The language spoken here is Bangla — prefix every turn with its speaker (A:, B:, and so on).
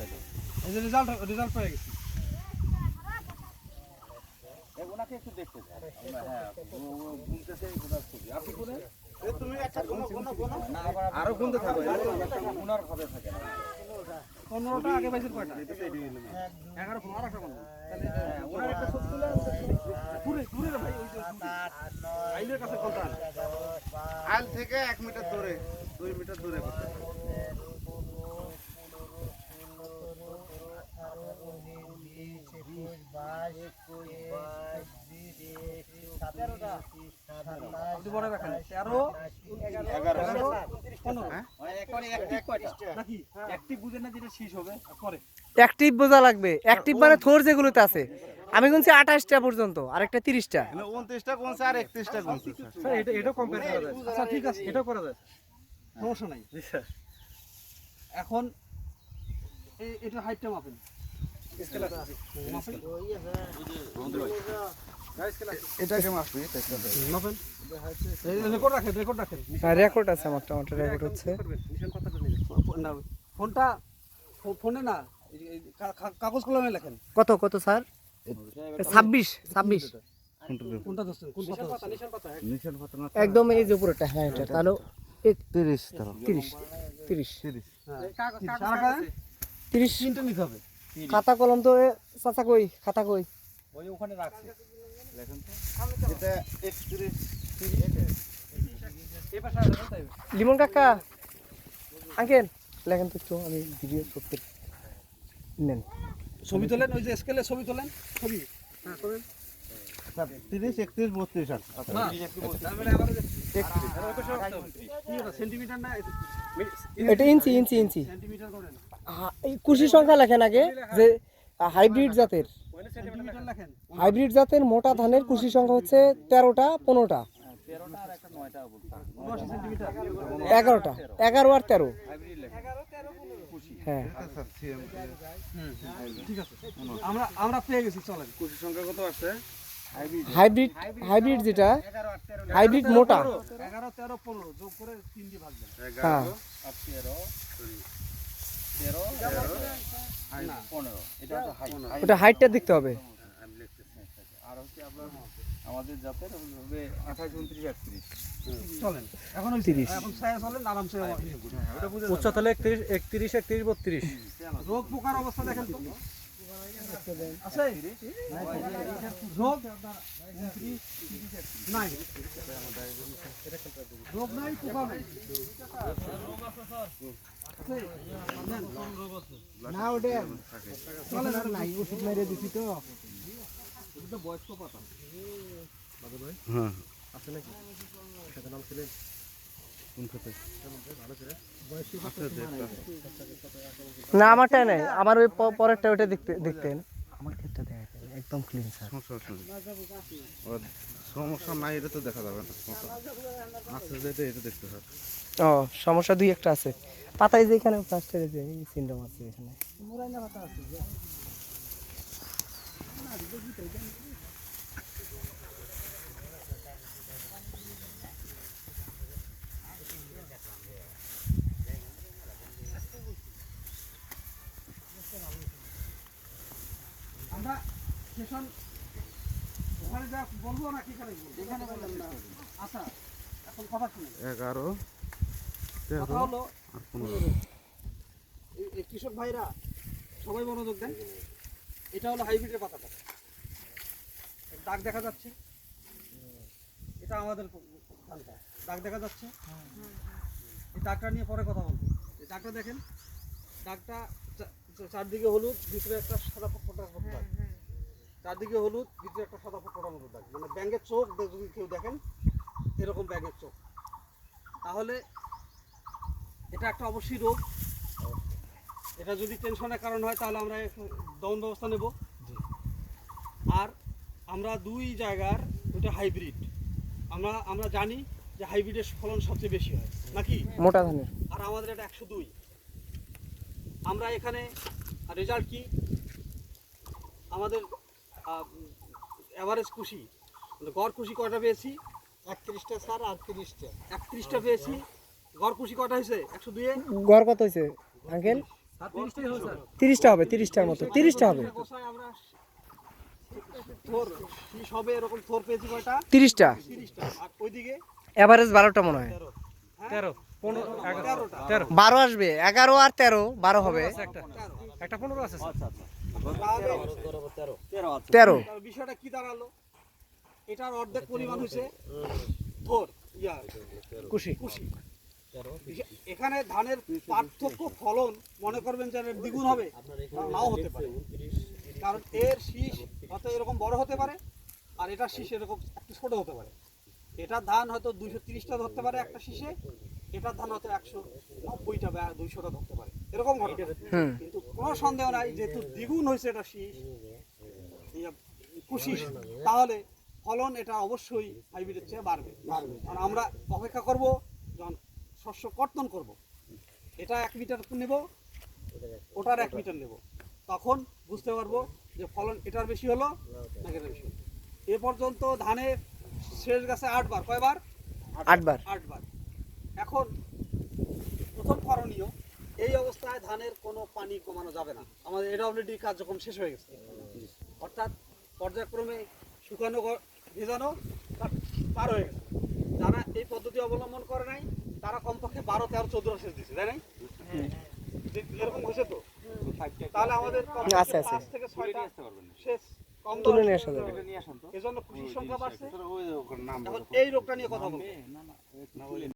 A: এই যে রেজাল্ট রেজাল্ট পেয়ে গেছি।
B: ওনাকে একটু দেখতে হ্যাঁ ওনার আপনি
A: তুমি একটা
B: আরও গুনতে থাকো। ভাবে থাকে
A: পনেরোটা আগে পাইছেন কয়টা? এগারো পনেরো একটা
B: হ্যাঁ, ওনার একটা ছবি
A: দূরে দূরে ভাই ওই আইলের কাছে কোনটা?
C: আইল থেকে এক মিটার দূরে দুই মিটার দূরে করতে হবে।
A: আপনি বড় রাখেন তেরো
C: এগারো
A: পনেরো
B: মানে একবারে অ্যাক্টিভ কয়টা
A: নাকি
B: অ্যাক্টিভ বুঝেন না যেটা শেষ হবে
A: পরে
D: অ্যাক্টিভ বোঝা লাগবে। অ্যাক্টিভ মানে থোর যেগুলোতে আছে। আমি গুনছি আঠাশটা পর্যন্ত আরেকটা তিরিশটা।
C: মানে উনত্রিশটা গুনছে আর একত্রিশটা গুনছে। স্যার।
A: স্যার এটা কম্পেয়ার করা যায়। আচ্ছা ঠিক আছে এটাও করা যায়। সমস্যা নাই। এখন এটা হাইটটা মাপেন। স্কেল আছে মাপেন
C: এটাকে মাপি এটাকে
A: মাপেন রেকর্ড রাখেন রেকর্ড রাখেন
D: রেকর্ড আছে আমার টমেটো রেকর্ড হচ্ছে।
A: নিশান কথাটা নেবেন না ফোনটা ফো- ফোনে না এই- এই কা- কা- কাগজ কলমে লেখেন।
D: কত কত স্যার? ছাব্বিশ ছাব্বিশ।
A: কোনটা ধরছেন কোন পাতা নিশান পাতা
C: নিচের ঘটনা
D: একদম এই যে উপরেটা হ্যাঁ এটা তাহলে
C: তিরিশ তারা
D: তিরিশ তিরিশ।
C: তিরিশ।
A: হ্যাঁ সারাটা
D: তিরিশ।
A: তিনটা নিতে হবে।
D: খাতা কলম তো এ, চাচা কই? খাতা কই?
B: ওই ওখানে রাখছে।
C: এটা
A: এই পাশে আসবে তাই।
D: লিমন কাকা আঙ্কেল। লেখেন তো একটু আমি ভিডিও করতে নেন।
A: ছবি তোলেন ওই যে স্কেলে ছবি তোলেন। ছবি। হ্যাঁ তোলেন
C: আচ্ছা, তিরিশ একত্রিশ বত্রিশ আছে আচ্ছা,
A: না তারপরে আবার আর ওই পাশে রাখতে হবে। কি এটা সেন্টিমিটার না?
D: এটা ইঞ্চি ইঞ্চি ইঞ্চি।
A: সেন্টিমিটার করেন
D: এই কুশি সংখ্যা লেখেন আগে যে হাইব্রিড জাতের। হাইব্রিড জাতের মোটা ধানের কুশি সংখ্যা হচ্ছে তেরোটা পনেরোটা। এগারোটা এগারো আর তেরো।
B: হাইব্রিড
D: হ্যাঁ।
C: স্যার সিএম
A: ঠিক আছে আমরা আমরা পেয়ে গেছি চলেন।
C: কুশি সংখ্যা কত আছে
D: হাইব্রিড হাইব্রিড যেটা হাইব্রিড মোটা।
A: এগারো তেরো পনেরো যোগ করে তিন দিয়ে ভাগ
D: হ্যাঁ। ওটা হাইটটা দেখতে হবে।
B: আর হচ্ছে আপনার আমাদের জাতের হবে আঠাশ উনত্রিশ একত্রিশ।
A: চলেন। এখন
D: তিরিশ।
A: এখন ছায়া চলেন আরামসে হিসাব করুন।
E: উচ্চতা হলে একত্রিশ একত্রিশ একত্রিশ বত্রিশ।
A: রোগ পোকার অবস্থা দেখেন তো। রোগ নাই পোকা নাই।
D: না ওটা
A: চলেন আর
D: নাই ওষুধ মেরে দিছি তো।
A: বয়স্ক পাতা।
C: হ্যাঁ।
D: না আমারটা নাই। আমার ওই পরেরটা ওটা দেখতে দেখতেন। আমার ক্ষেত্রে দেখা একদম ক্লিন স্যার
C: সমস্যা নাই এটা তো দেখা যাবে না আছে যেটা এটা দেখতে হবে।
D: ও সমস্যা দুই একটা আছে। পাতায় যে এখানে প্লাস্টারে যে সিন্ডম আছে এখানে।
A: আমরা সেশন ওখানে যা বলব না কি করে বলব? এখানে বললাম না। আচ্ছা এখন কথা শুনুন
C: এগারো
A: কথা
C: তেরো
A: হলো
C: আর পনেরো।
A: এই- কৃষক ভাইরা সবাই মনোযোগ দেন। এটা হলো হাইব্রিডের পাতাটা। দাগ দেখা যাচ্ছে। এটা আমাদের। দাগ দেখা যাচ্ছে। এই দাগটা নিয়ে পরে কথা বলব। এই দাগটা দেখেন দাগটা চারদিকে হলুদ ভিতরে একটা সাদা ফোটা চারদিকে হলুদ ভিতরে একটা সাদা ফোটা মতো দাগ মানে ব্যাঙের চোখ যদি কেউ দেখেন এরকম ব্যাঙের চোখ। তাহলে এটা একটা অবশ্যই রোগ। এটা যদি টেনশনের কারণ হয় তাহলে আমরা দমন ব্যবস্থা নেব। আর আমরা দুই জায়গার ওইটা হাইব্রিড আমরা আমরা জানি যে হাইব্রিডের ফলন সবচেয়ে বেশি হয়। নাকি?
D: মোটা ধানের।
A: আর আমাদের এটা একশো দুই। আমরা এখানে রেজাল্ট কি? আমাদের অ্যাভারেজ খুশি। মানে গড় খুশি কটা পেয়েছি?
D: একত্রিশটা স্যার আর তিরিশটা।
A: একত্রিশটা পেয়েছি। গড় খুশি কটা হয়েছে? একশো দুইয়ে?
D: গড় কত হয়েছে আঙ্কেল? তিরিশটা হবে তিরিশটার মতো তিরিশটা হবে।
A: গোছায় আমরা থোর শীষ হবে এরকম থোর পেয়েছি কয়টা?
D: তিরিশটা।
A: তিরিশটা। ওইদিকে?
D: এভারেজ বারোটা মনে হয়।
A: তেরো হ্যাঁ?
E: পনেরো এগারো তেরো।
D: বারো আসবে এগারো আর তেরো বারো হবে।
E: একটা পনেরো আছে।
B: তেরো।
A: বিষয়টা কি দাঁড়াল? এটার অর্ধেক পরিমাণ হয়েছে থোর ইয়া কুশি। এখানে ধানের পার্থক্য ফলন মনে করবেন যে দ্বিগুণ হবে নাও হতে পারে। কারণ এর শীষ হয়তো এরকম বড় হতে পারে আর এটা শীষ এরকম একটু ছোট হতে পারে। এটার ধান হয়তো দুইশো তিরিশটা ধরতে পারে একটা শীষে এটার ধান হয়তো একশো নব্বইটা বা দুইশোটা ধরতে পারে। এরকম ঘটনা। কিন্তু কোনো সন্দেহ নাই যেহেতু দ্বিগুণ হয়েছে এটা শীষ ইয়ে, কুশি তাহলে ফলন এটা অবশ্যই হাইব্রিডের চেয়ে বাড়বে। কারণ আমরা অপেক্ষা করব যখন শস্য কর্তন করব এটা এক মিটার নেব ওটার এক মিটার নেব তখন বুঝতে পারব যে ফলন এটার বেশি হলো নাকি এটার বেশি হলো। এ পর্যন্ত ধানের শেষ গেছে আটবার কয়বার?
D: আটবার।
A: আটবার। এখন প্রথম করণীয় এই অবস্থায় ধানের কোনো পানি কমানো যাবে না। আমাদের এডব্লিউডি কার্যক্রম শেষ হয়ে গেছে। অর্থাৎ পর্যায়ক্রমে শুকানো গ- ভেজানো পার হয়ে গেছে। যারা এই পদ্ধতি অবলম্বন করে নাই তারা কমপক্ষে বারো তেরো চোদ্দ শেষ দিচ্ছে তাই নাই? এরকম হয়েছে তো? তাহলে আমাদের। পাঁচ থেকে ছয়টা শেষ কম
D: তুলে নিয়ে আসা যাবে।
A: এজন্য কৃষির সংখ্যা বাড়ছে।
C: ওই ওখানে নাম
A: এখন এই রোগটা নিয়ে কথা বলব।